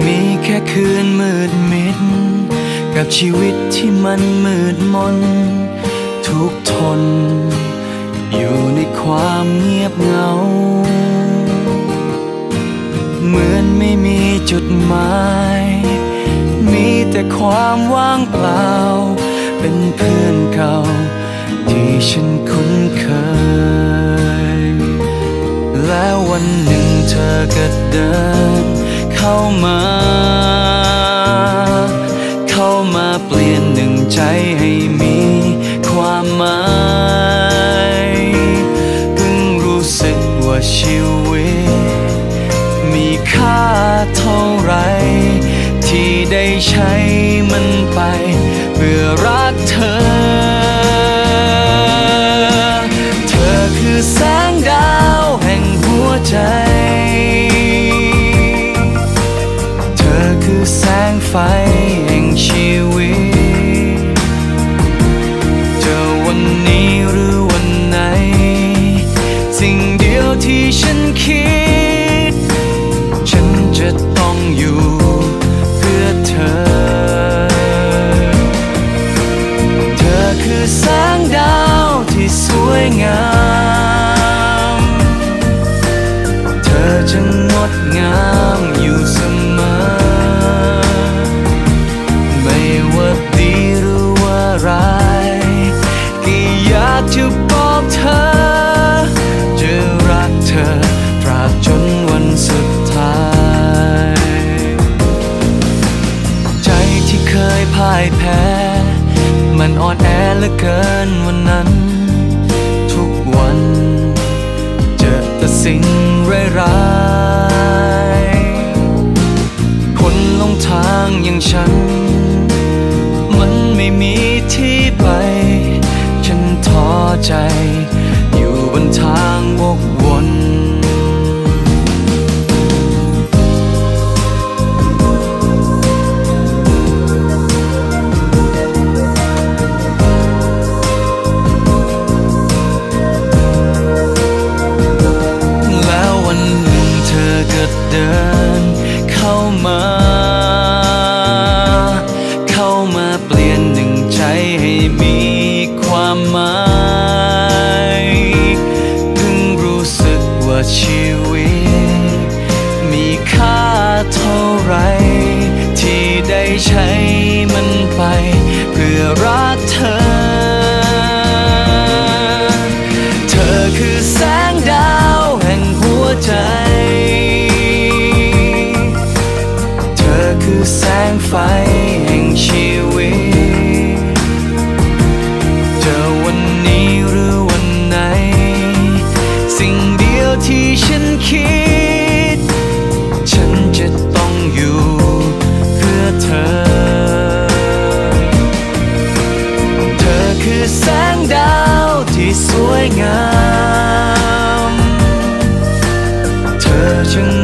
มีแค่คืนมืดมิด กับชีวิตที่มันมืดมน ทุกทน อยู่ในความเงียบเหงา เหมือนไม่มีจุดหมาย มีแต่ความว่างเปล่า เป็นเพื่อนเก่า ที่ฉันคุ้นเคย และวันหนึ่งเธอก็เดิน เข้ามา เข้ามาเปลี่ยนหนึ่งใจให้มีความหมายเพิ่งรู้สึกว่าชีวิต มีค่าเท่าไร ที่ได้ใช้มันไป เพื่อรักเธอ คือแสงไฟแห่งชีวิตจะวันนี้หรือวันไหน สิ่งเดียวที่ฉันคิด ฉันจะต้องอยู่เพื่อเธอ เธอคือแสงดาวที่สวยงาม เธอจะงดงาม พ่ายแพ้ มันอ่อนแอเหลือเกินวันนั้น ทุกวัน เจอแต่สิ่งร้ายๆคนหลงทางอย่างฉัน มันไม่มีที่ไป ฉันท้อใจ ชีวิต มีค่าเท่าไร ที่ได้ใช้มันไป เพื่อรักเธอ เธอคือแสงดาวแห่งหัวใจ เธอคือแสงไฟ 情